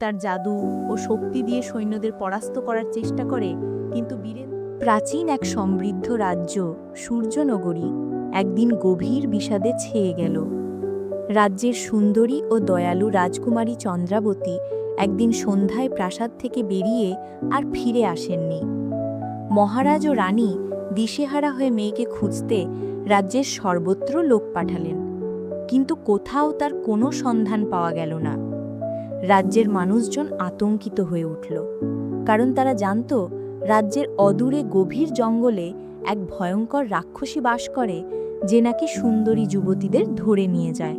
তার জাদু ও শক্তি দিয়ে সৈন্যদের পরাস্ত করার চেষ্টা করে, কিন্তু বীরেন প্রাচীন এক সমৃদ্ধ রাজ্য, সূর্যনগরী, একদিন গভীর বিষাদে ছেয়ে গেল। রাজ্যের সুন্দরী ও দয়ালু রাজকুমারী চন্দ্রাবতী একদিন সন্ধ্যায় প্রাসাদ থেকে বেরিয়ে আর ফিরে আসেননি। মহারাজ ও রানী দিশেহারা হয়ে মেয়েকে খুঁজতে রাজ্যের সর্বত্র লোক পাঠালেন, কিন্তু কোথাও তার কোনো সন্ধান পাওয়া গেল না। রাজ্যের মানুষজন আতঙ্কিত হয়ে উঠল। কারণ তারা জানত, রাজ্যের অদূরে গভীর জঙ্গলে এক ভয়ঙ্কর রাক্ষসী বাস করে, যে নাকি সুন্দরী যুবতীদের ধরে নিয়ে যায়।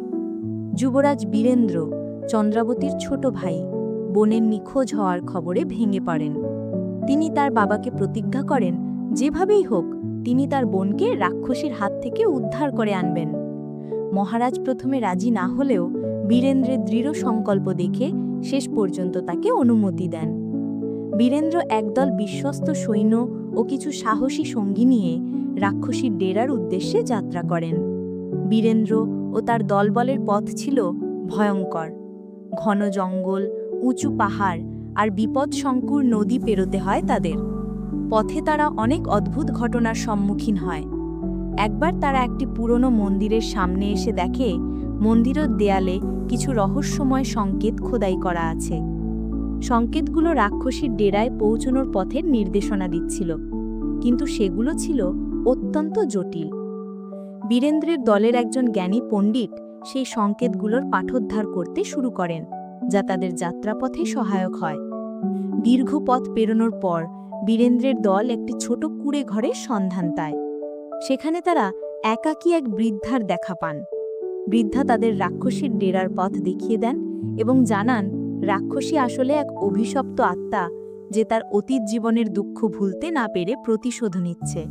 যুবরাজ বীরেন্দ্র, চন্দ্রাবতীর ছোট ভাই, বোনের নিখোঁজ হওয়ার খবরে ভেঙে পড়েন। তিনি তার বাবাকে প্রতিজ্ঞা করেন, যেভাবেই হোক, তিনি তার বোনকে রাক্ষসীর হাত থেকে উদ্ধার করে আনবেন। মহারাজ প্রথমে রাজি না হলেও বীরেন্দ্রের দৃঢ় সংকল্প দেখে শেষ পর্যন্ত তাকে অনুমতি দেন। বীরেন্দ্র একদল বিশ্বস্ত সৈন্য ও কিছু সাহসী সঙ্গী নিয়ে রাক্ষসীর ডেরার উদ্দেশ্যে যাত্রা করেন। বীরেন্দ্র ও তার দলবলের পথ ছিল ভয়ঙ্কর। ঘন জঙ্গল, উঁচু পাহাড় আর বিপদসংকুর নদী পেরোতে হয় তাদের। পথে তারা অনেক অদ্ভুত ঘটনার সম্মুখীন হয়। একবার তারা একটি পুরনো মন্দিরের সামনে এসে দেখে, মন্দিরের দেয়ালে কিছু রহস্যময় সংকেত খোদাই করা আছে। সংকেতগুলো রাক্ষসীর ডেরায় পৌঁছনোর পথের নির্দেশনা দিচ্ছিল, কিন্তু সেগুলো ছিল অত্যন্ত জটিল। বীরেন্দ্রের দলের একজন জ্ঞানী পণ্ডিত সেই সংকেতগুলোর পাঠোদ্ধার করতে শুরু করেন, যা তাদের যাত্রাপথে সহায়ক হয়। দীর্ঘ পথ পেরোনোর পর বীরেন্দ্রের দল একটি ছোট কুড়ে ঘরের সন্ধান পায়। সেখানে তারা একাকী এক বৃদ্ধার দেখা পান। বৃদ্ধা তাদের রাক্ষসীর ডেরার পথ দেখিয়ে দেন এবং জানান, রাক্ষসী আসলে এক অভিশপ্ত আত্মা যে তার অতীত জীবনের দুঃখ ভুলতে না পেরে প্রতিশোধ নিচ্ছে।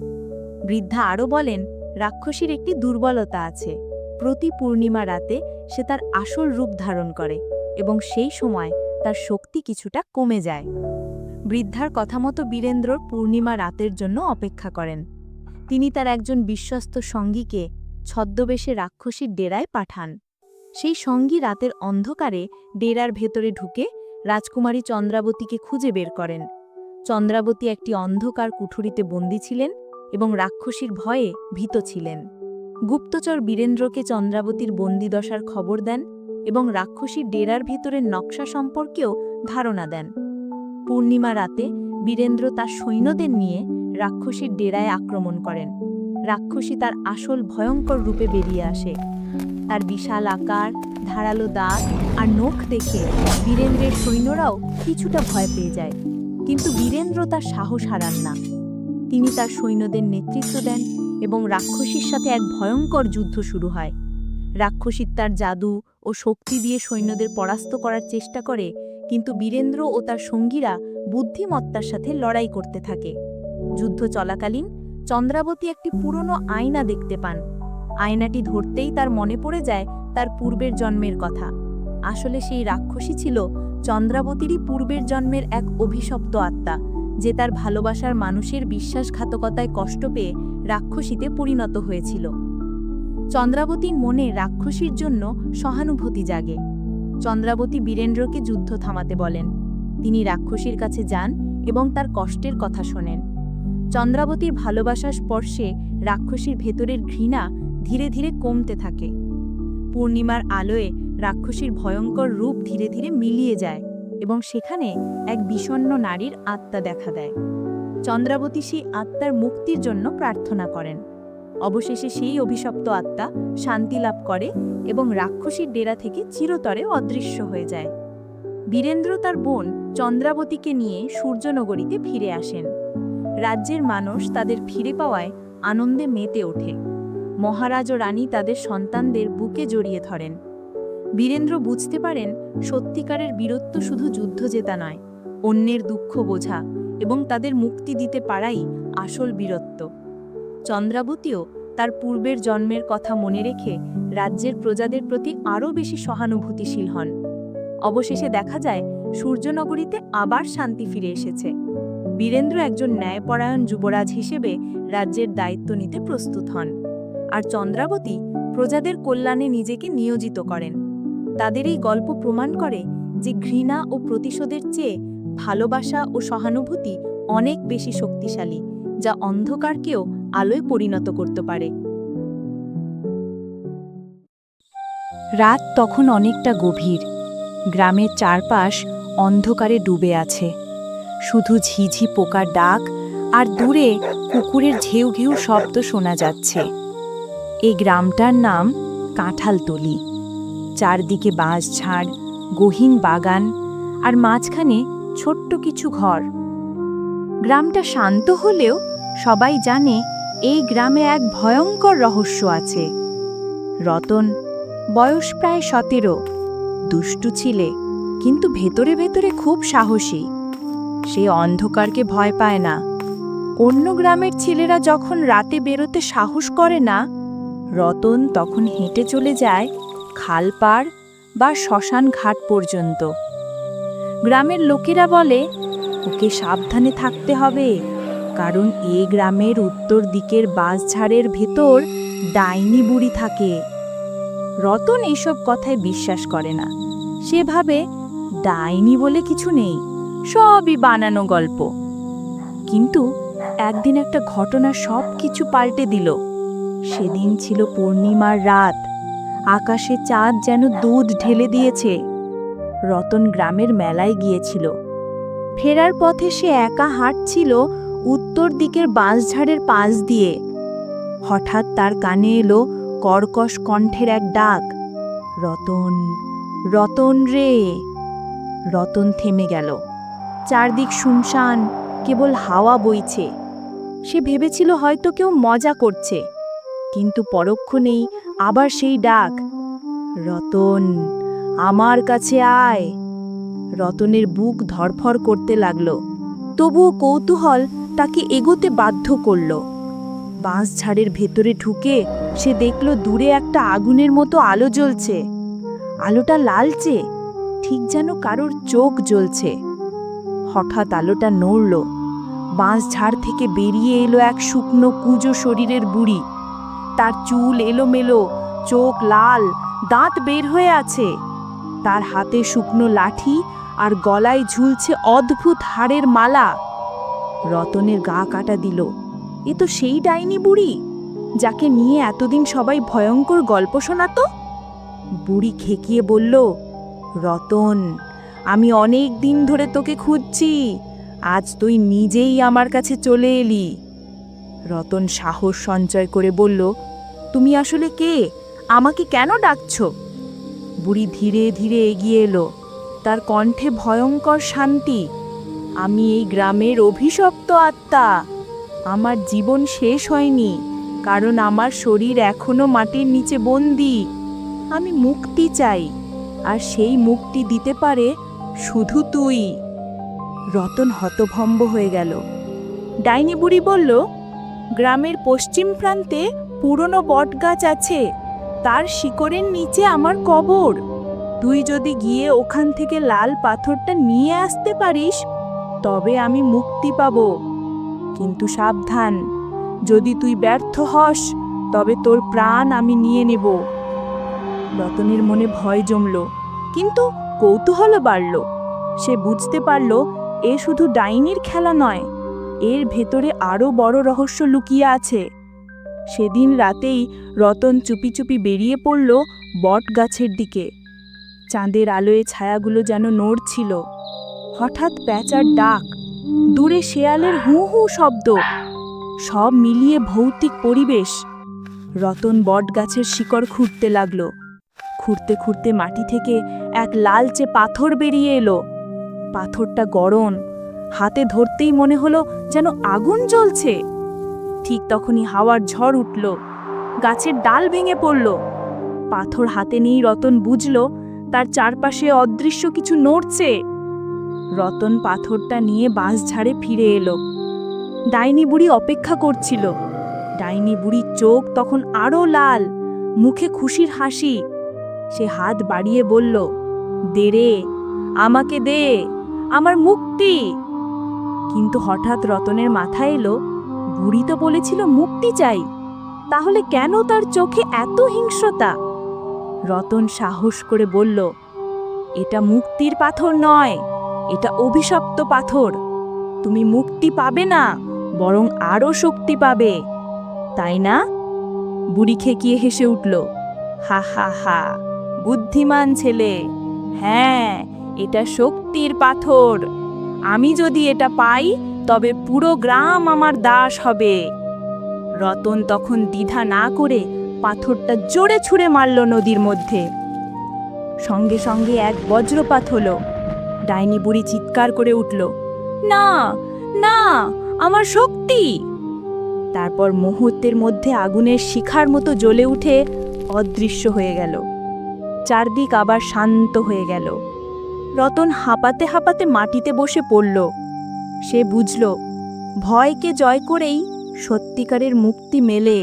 বৃদ্ধা আরও বলেন, রাক্ষসীর একটি দুর্বলতা আছে। প্রতি পূর্ণিমা রাতে সে তার আসল রূপ ধারণ করে এবং সেই সময় তার শক্তি কিছুটা কমে যায়। বৃদ্ধার কথা মতো বীরেন্দ্রর পূর্ণিমা রাতের জন্য অপেক্ষা করেন। তিনি তার একজন বিশ্বস্ত সঙ্গীকে ছদ্মবেশে রাক্ষসীর ডেরায় পাঠান। সেই সঙ্গী রাতের অন্ধকারে ডেরার ভেতরে ঢুকে রাজকুমারী চন্দ্রাবতীকে খুঁজে বের করেন। চন্দ্রাবতী একটি অন্ধকার কুঠুরিতে বন্দী ছিলেন এবং রাক্ষসীর ভয়ে ভীত ছিলেন। গুপ্তচর বীরেন্দ্রকে চন্দ্রাবতীর বন্দিদশার খবর দেন এবং রাক্ষসীর ডেরার ভেতরের নকশা সম্পর্কেও ধারণা দেন। পূর্ণিমা রাতে বীরেন্দ্র তার সৈন্যদের নিয়ে রাক্ষসীর ডেরায় আক্রমণ করেন। রাক্ষসী তার আসল ভয়ঙ্কর রূপে বেরিয়ে আসে। তার বিশাল আকার, ধারালো দাঁত আর নখ দেখে বীরেন্দ্রের সৈন্যরাও কিছুটা ভয় পেয়ে যায়। কিন্তু বীরেন্দ্র তার সাহস হারান না। তিনি তার সৈন্যদের নেতৃত্ব দেন এবং রাক্ষসীর সাথে এক ভয়ঙ্কর যুদ্ধ শুরু হয়। রাক্ষসীর তার জাদু ও শক্তি দিয়ে সৈন্যদের পরাস্ত করার চেষ্টা করে, কিন্তু বীরেন্দ্র ও তার সঙ্গীরা বুদ্ধিমত্তার সাথে লড়াই করতে থাকে। যুদ্ধ চলাকালীন চন্দ্রাবতী একটি পুরনো আয়না দেখতে পান। আয়নাটি ধরতেই তার মনে পড়ে যায় তার পূর্বের জন্মের কথা। আসলে সেই রাক্ষসী ছিল চন্দ্রাবতীরই পূর্বের জন্মের এক অভিশপ্ত আত্মা, যে তার ভালোবাসার মানুষের বিশ্বাসঘাতকতায় কষ্ট পেয়ে রাক্ষসীতে পরিণত হয়েছিল। চন্দ্রাবতীর মনে রাক্ষসীর জন্য সহানুভূতি জাগে। চন্দ্রাবতী বীরেন্দ্রকে যুদ্ধ থামাতে বলেন। তিনি রাক্ষসীর কাছে যান এবং তার কষ্টের কথা শোনেন। চন্দ্রাবতীর ভালোবাসার স্পর্শে রাক্ষসীর ভেতরের ঘৃণা ধীরে ধীরে কমতে থাকে। পূর্ণিমার আলোয় রাক্ষসীর ভয়ঙ্কর রূপ ধীরে ধীরে মিলিয়ে যায় এবং সেখানে এক বিষণ্ণ নারীর আত্মা দেখা দেয়। চন্দ্রাবতী সেই আত্মার মুক্তির জন্য প্রার্থনা করেন। অবশেষে সেই অভিশপ্ত আত্মা শান্তি লাভ করে এবং রাক্ষসীর ডেরা থেকে চিরতরে অদৃশ্য হয়ে যায়। বীরেন্দ্র তার বোন চন্দ্রাবতীকে নিয়ে সূর্যনগরীতে ফিরে আসেন। রাজ্যের মানুষ তাদের ফিরে পাওয়ায় আনন্দে মেতে ওঠে। মহারাজ ও রানী তাদের সন্তানদের বুকে জড়িয়ে ধরেন। বীরেন্দ্র বুঝতে পারেন, সত্যিকারের বীরত্ব শুধু যুদ্ধ জেতা নয়, অন্যের দুঃখ বোঝা এবং তাদের মুক্তি দিতে পারাই আসল বীরত্ব। চন্দ্রাবতীও তার পূর্বের জন্মের কথা মনে রেখে রাজ্যের প্রজাদের প্রতি আরও বেশি সহানুভূতিশীল হন। অবশেষে দেখা যায়, সূর্যনগরীতে আবার শান্তি ফিরে এসেছে। বীরেন্দ্র একজন ন্যায়পরায়ণ যুবরাজ হিসেবে রাজ্যের দায়িত্ব নিতে প্রস্তুত হন। আর চন্দ্রাবতী প্রজাদের কল্যাণে নিজেকে নিয়োজিত করেন। তাদের এই গল্প প্রমাণ করে যে ঘৃণা ও প্রতিশোধের চেয়ে ভালোবাসা ও সহানুভূতি অনেক বেশি শক্তিশালী, যা অন্ধকারকেও আলোয় পরিণত করতে পারে। রাত তখন অনেকটা গভীর। গ্রামের চারপাশ অন্ধকারে ডুবে আছে। শুধু ঝিঝি পোকার ডাক আর দূরে কুকুরের ঘেউ ঘেউ শব্দ শোনা যাচ্ছে। এই গ্রামটার নাম কাঁঠালতলি। চারদিকে বাঁশঝাড় গহীন বাগান আর মাঝখানে ছোট্ট কিছু ঘর। গ্রামটা শান্ত হলেও সবাই জানে এই গ্রামে এক ভয়ঙ্কর রহস্য আছে। রতন, বয়স প্রায় সতেরো, দুষ্টু ছিলে, কিন্তু ভেতরে ভেতরে খুব সাহসী। সে অন্ধকারকে ভয় পায় না। অন্য গ্রামের ছেলেরা যখন রাতে বেরোতে সাহস করে না, রতন তখন হেঁটে চলে যায় খালপাড় বা শ্মশান ঘাট পর্যন্ত। গ্রামের লোকেরা বলে, ওকে সাবধানে থাকতে হবে, কারণ এ গ্রামের উত্তর দিকের বাঁশঝাড়ের ভেতর ডাইনি বুড়ি থাকে। রতন এসব কথায় বিশ্বাস করে না। সে ভাবে, ডাইনি বলে কিছু নেই। সবই বানানো গল্প। কিন্তু একদিন একটা ঘটনা সব কিছু পাল্টে দিল। সেদিন ছিল পূর্ণিমার রাত। আকাশে চাঁদ যেন দুধ ঢেলে দিয়েছে। রতন গ্রামের মেলায় গিয়েছিল। ফেরার পথে সে একা হাঁটছিল উত্তর দিকের বাঁশঝাড়ের পাশ দিয়ে। হঠাৎ তার কানে এলো কর্কশ কণ্ঠের এক ডাক। রতন রতন রে! রতন থেমে গেল। চারদিক শুনশান, কেবল হাওয়া বইছে। সে ভেবেছিল হয়তো কেউ মজা করছে, কিন্তু পরক্ষণেই আবার সেই ডাক, রতন, আমার কাছে আয়। রতনের বুক ধরফর করতে লাগল। তবুও কৌতূহল তাকে এগোতে বাধ্য করল। বাঁশঝাড়ের ভেতরে ঢুকে সে দেখল দূরে একটা আগুনের মতো আলো জ্বলছে। আলোটা লালচে, ঠিক যেন কারোর চোখ জ্বলছে। হঠাৎ আলোটা নড়ল। বাঁশঝাড় থেকে বেরিয়ে এলো এক শুকনো কুঁজো শরীরের বুড়ি। তার চুল এলোমেলো, চোখ লাল, দাঁত বের হয়ে আছে। তার হাতে শুকনো লাঠি আর গলায় ঝুলছে অদ্ভুত হাড়ের মালা। রতনের গা কাটা দিল। এ তো সেই ডাইনি বুড়ি, যাকে নিয়ে এতদিন সবাই ভয়ঙ্কর গল্প শোনাতো? বুড়ি খেকিয়ে বলল, রতন আমি অনেক দিন ধরে তোকে খুঁজছি। আজ তুই নিজেই আমার কাছে চলে এলি। রতন সাহস সঞ্চয় করে বলল, তুমি আসলে কে? আমাকে কেন ডাকছো? বুড়ি ধীরে ধীরে এগিয়ে এলো। তার কণ্ঠে ভয়ঙ্কর শান্তি, আমি এই গ্রামের অভিশপ্ত আত্মা। আমার জীবন শেষ হয়নি, কারণ আমার শরীর এখনও মাটির নিচে বন্দি। আমি মুক্তি চাই, আর সেই মুক্তি দিতে পারে শুধু তুই। রতন হতভম্ব হয়ে গেল। ডাইনি বুড়ি বলল, গ্রামের পশ্চিম প্রান্তে পুরনো বটগাছ আছে। তার শিকড়ের নিচে আমার কবর। তুই যদি গিয়ে ওখান থেকে লাল পাথরটা নিয়ে আসতে পারিস, তবে আমি মুক্তি পাব। কিন্তু সাবধান। যদি তুই ব্যর্থ হস, তবে তোর প্রাণ আমি নিয়ে নেব। রতনের মনে ভয় জমল, কিন্তু কৌতূহল বাড়ল। সে বুঝতে পারল এ শুধু ডাইনির খেলা নয়, এর ভেতরে আরও বড় রহস্য লুকিয়ে আছে। সেদিন রাতেই রতন চুপি চুপি বেরিয়ে পড়ল বট গাছের দিকে। চাঁদের আলোয় ছায়াগুলো যেন নড়ছিল। হঠাৎ প্যাঁচার ডাক, দূরে শেয়ালের হু হু শব্দ, সব মিলিয়ে ভৌতিক পরিবেশ। রতন বট গাছের শিকড় খুঁড়তে লাগল। খুঁড়তে খুঁড়তে মাটি থেকে এক লালচে পাথর বেরিয়ে এলো। পাথরটা গরম হাতে ধরতেই মনে হলো যেন আগুন জ্বলছে। ঠিক তখনই হাওয়ার ঝড় উঠল। গাছের ডাল ভেঙে পড়ল। পাথর হাতে নিয়েই রতন বুঝল, তার চারপাশে অদৃশ্য কিছু নড়ছে। রতন পাথরটা নিয়ে বাঁশ ঝাড়ে ফিরে এলো। ডাইনি বুড়ি অপেক্ষা করছিল। ডাইনি বুড়ির চোখ তখন আরও লাল, মুখে খুশির হাসি। সে হাত বাড়িয়ে বলল, দে রে, আমাকে দে। আমার মুক্তি। কিন্তু হঠাৎ রতনের মাথায় এলো, বুড়ি তো বলেছিল মুক্তি চাই। তাহলে কেন তার চোখে এত হিংস্রতা? রতন সাহস করে বলল, এটা মুক্তির পাথর নয়, এটা অভিশপ্ত পাথর। তুমি মুক্তি পাবে না, বরং আরও শক্তি পাবে। তাই না? বুড়ি খেকিয়ে হেসে উঠল, হা হা হা, বুদ্ধিমান ছেলে। হ্যাঁ এটা শক্তির পাথর। আমি যদি এটা পাই, তবে পুরো গ্রাম আমার দাস হবে। রতন তখন দ্বিধা না করে পাথরটা জোরে ছুঁড়ে মারল নদীর মধ্যে। সঙ্গে সঙ্গে এক বজ্রপাত হলো। ডাইনি বুড়ি চিৎকার করে উঠল, না না, আমার শক্তি! তারপর মুহূর্তের মধ্যে আগুনের শিখার মতো জ্বলে উঠে অদৃশ্য হয়ে গেল। চারদিক আবার শান্ত হয়ে গেল। রতন হাঁপাতে হাঁপাতে মাটিতে বসে পড়ল। সে বুঝল, ভয়কে জয় করেই সত্যিকারের মুক্তি মেলে।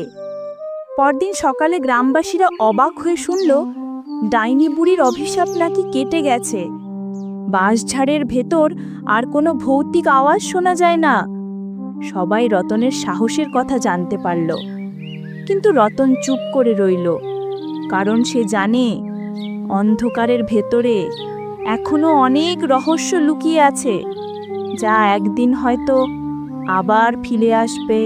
পরদিন সকালে গ্রামবাসীরা অবাক হয়ে শুনল, ডাইনি বুড়ির অভিশাপ নাকি কেটে গেছে। বাঁশঝাড়ের ভেতর আর কোনো ভৌতিক আওয়াজ শোনা যায় না। সবাই রতনের সাহসের কথা জানতে পারল। কিন্তু রতন চুপ করে রইল, কারণ সে জানে, অন্ধকারের ভেতরে এখনও অনেক রহস্য লুকিয়ে আছে যা একদিন হয়তো আবার ফিরে আসবে।